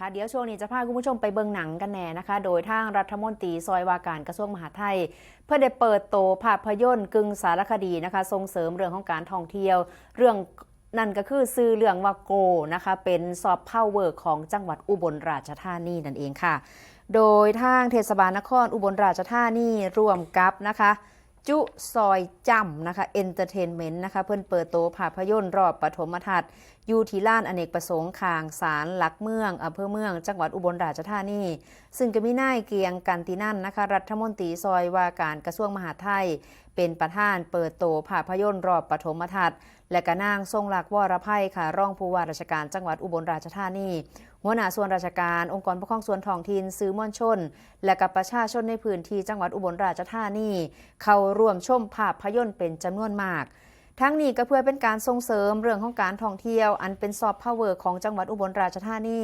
ค่ะเดี๋ยวช่วงนี้จะพาคุณผู้ชมไปเบิงหนังกันแน่นะคะ โดยทางรัฐมนตรีซอยวาการกระทรวงมหาดไทย เพื่อได้เปิดโตภาพยนตร์กึ่งสารคดีนะคะ ส่งเสริมเรื่องของการท่องเที่ยว เรื่องนั่นก็คือซื้อเรื่องว่าโกนะคะ เป็นซอฟต์พาวเวอร์ของจังหวัดอุบลราชธานีนั่นเองค่ะ โดยทางเทศบาลนครอุบลราชธานีร่วมกับนะคะ จุซอยจำนะคะเอนเตอร์เทนเมนต์นะคะ เพิ่นเปิดโตภาพยนตร์รอบปฐมทัศน์อยู่ที่ล้านอเนกประสงค์คางสารหลักเมืองอำเภอเมือง จังหวัดอุบลราชธานี ซึ่งก็มีนายเกียงกันตินันนะคะ รัฐมนตรีซอยว่าการกระทรวงมหาดไทย เป็นประธานเปิดโตภาพยนตร์รอบปฐมทัศน์และก็นางทรงหลักวรภัยค่ะรองผู้ว่าราชการจังหวัดอุบลราชธานีหัวหน้าส่วนราชการองค์กรปกครองส่วนท้องถิ่นซื้อมวลชน และกับประชาชนในพื้นที่จังหวัดอุบลราชธานีเข้าร่วมชมภาพยนตร์เป็นจำนวนมาก ทั้งนี้ก็เพื่อเป็นการส่งเสริมเรื่องของการท่องเที่ยว อันเป็นซอฟต์พาวเวอร์ของจังหวัดอุบลราชธานี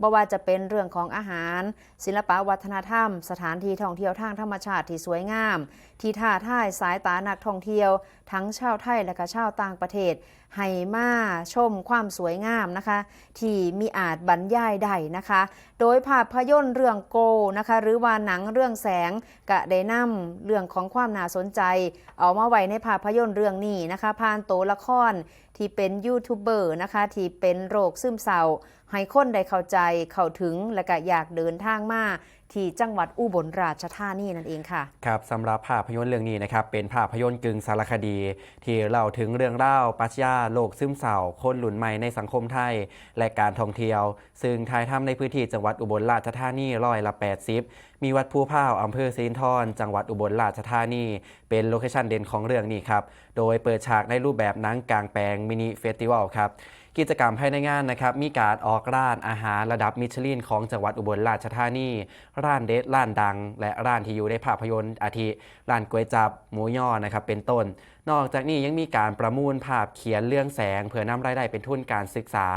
บ่ว่าจะเป็นเรื่องของอาหาร ศิลปะวัฒนธรรม สถานที่ท่องเที่ยวทางธรรมชาติที่สวยงาม ที่ท่าท่ายสายตานักท่องเที่ยว ทั้งชาวไทยและก็ชาวต่างประเทศ ให้มาชมความสวยงามนะคะ ที่มีอาจบรรยายได้นะคะ โดยภาพยนตร์เรื่องโกนะคะ หรือว่าหนังเรื่องแสงกะได้นำเรื่องของความน่าสนใจ เอามาไว้ในภาพยนตร์เรื่องนี้นะคะผ่านโตวละครที่เป็นยูทูบเบอร์นะคะที่เป็นโรคซึมเศร้าให้คนได้เข้าใจเข้าถึงและก็อยากเดินทางมาที่จังหวัดอุบลราชธานีนั่นเองค่ะครับสำหรับภาพยนตร์เรื่องนี้นะครับเป็นภาพยนตร์กึ่งสารคดี ที่เล่าถึงเรื่องเล่าปัชญาโลกซึมเศร้าคนหลุนใหม่ในสังคมไทย และการท่องเที่ยว ซึ่งถ่ายทำในพื้นที่จังหวัดอุบลราชธานีร้อยละ 80 มีวัดภูพ้าวอำเภอซีนทอนจังหวัดอุบลราชธานี เป็นโลเคชั่นเด่นของเรื่องนี้ครับโดยเปิดฉากในรูปแบบหนังกลางแปลงมินิเฟสติวัลครับกิจกรรมภายในงานนะครับมีการออกร้านอาหารระดับมิชลินของจังหวัดอุบลราชธานี ร้านเด็ดร้านดัง และร้านที่อยู่ในภาพยนตร์อาทิร้านก๋วยจับหมูย่อนะครับเป็นต้น นอกจากนี้ยังมีการประมูลภาพเขียนเรื่องแสง เพื่อนำรายได้เป็นทุนการศึกษา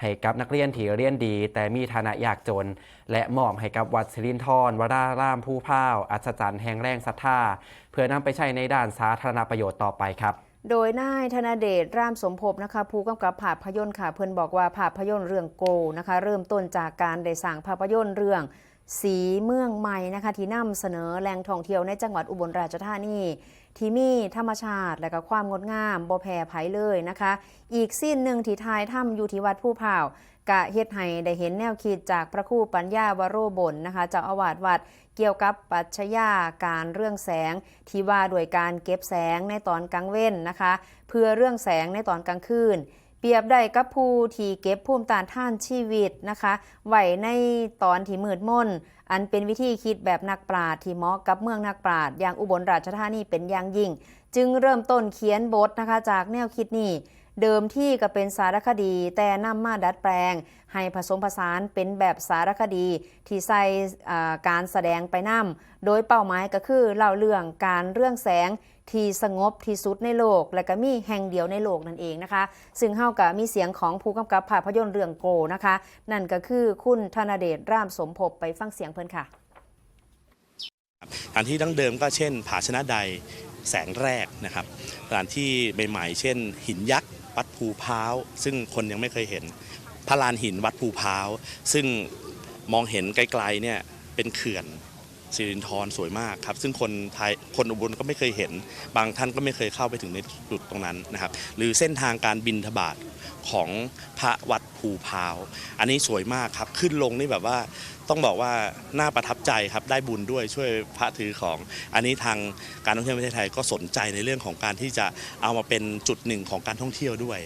ให้กับนักเรียนที่เรียนดี แต่มีฐานะยากจน และมอบให้กับวัดสิรินทรวรารามผู้พ้าว อัศจรรย์แห่งแรงศรัทธาเพื่อนำไปใช้ในด้านสาธารณประโยชน์ต่อไปครับ โดยนายธนเดชร่ามสมภพนะคะผู้กำกับภาพยนตร์ค่ะเพิ่นบอกว่าภาพยนตร์เรื่องโกนะคะเริ่มต้นจากการได้สร้างภาพยนตร์เรื่องสีเมืองใหม่นะคะที่นำเสนอแหล่งท่องเที่ยวในจังหวัดอุบลราชธานีที่มีธรรมชาติและก็ความงดงามบ่แพ้ไผเลยนะคะ อีกสิ้นหนึ่งที่ทายถ้ำอยู่ที่วัดผู้เผ่า กะเฮ็ดให้ได้เห็นแนวคิดจากพระครูปัญญาวโรบลนะคะเจ้าอาวาสวัดเกี่ยวกับปรัชญาการเรื่องแสง ที่ว่าโดวยการเก็บแสงในตอนกลางเว้นนะคะ เพื่อเรื่องแสงในตอนกลางคืนเปรียบได้กับผู้ที่เก็บภูมิต้านทานชีวิตนะคะไหวในตอนที่มืดมนอันเป็นวิธีคิดแบบนักปราชญ์ที่เหมาะกับเมืองนักปราชญ์อย่างอุบลราชธานีเป็นอย่างยิ่ง จึงเริ่มต้นเขียนบทนะคะจากแนวคิดนี้ เดิมที่ก็เป็นสารคดีแต่นำมาดัดแปลง ให้ผสมผสานเป็นแบบสารคดี ที่ใส่การแสดงไปนำโดยเป้าหมายก็คือเล่าเรื่องการเรื่องแสงที่สงบที่สุดในโลก และก็มีแห่งเดียวในโลกนั่นเองนะคะ ซึ่งเฮากับมีเสียงของผู้กำกับภาพยนตร์เรื่องโกนะคะ นั่นก็คือคุณธนเดชร่ามสมภพไปฟังเสียงเพิ่นค่ะสถานที่ดั้งเดิมก็เช่น ผาชนะใดแสงแรกนะครับสถานที่ใหม่ๆ เช่น หินยักษ์ วัดภูพร้าว ซึ่งคนยังไม่เคยเห็น พระลานหินวัดภูพร้าว ซึ่งมองเห็นไกลๆเนี่ยเป็นเขื่อนสิรินทรสวยมากครับ ซึ่งคนไทยคนอุบลก็ไม่เคยเห็น บางท่านก็ไม่เคยเข้าไปถึงในจุดตรงนั้นนะครับ หรือเส้นทางการบินทบาท ของพระวัดภูพาว อันนี้สวยมากครับ ขึ้นลงนี่แบบว่าต้องบอกว่าน่าประทับใจครับ ได้บุญด้วยช่วยพระถือของ อันนี้ทางการท่องเที่ยวประเทศไทยก็สนใจในเรื่องของการที่จะเอามาเป็นจุดหนึ่งของการท่องเที่ยวด้วย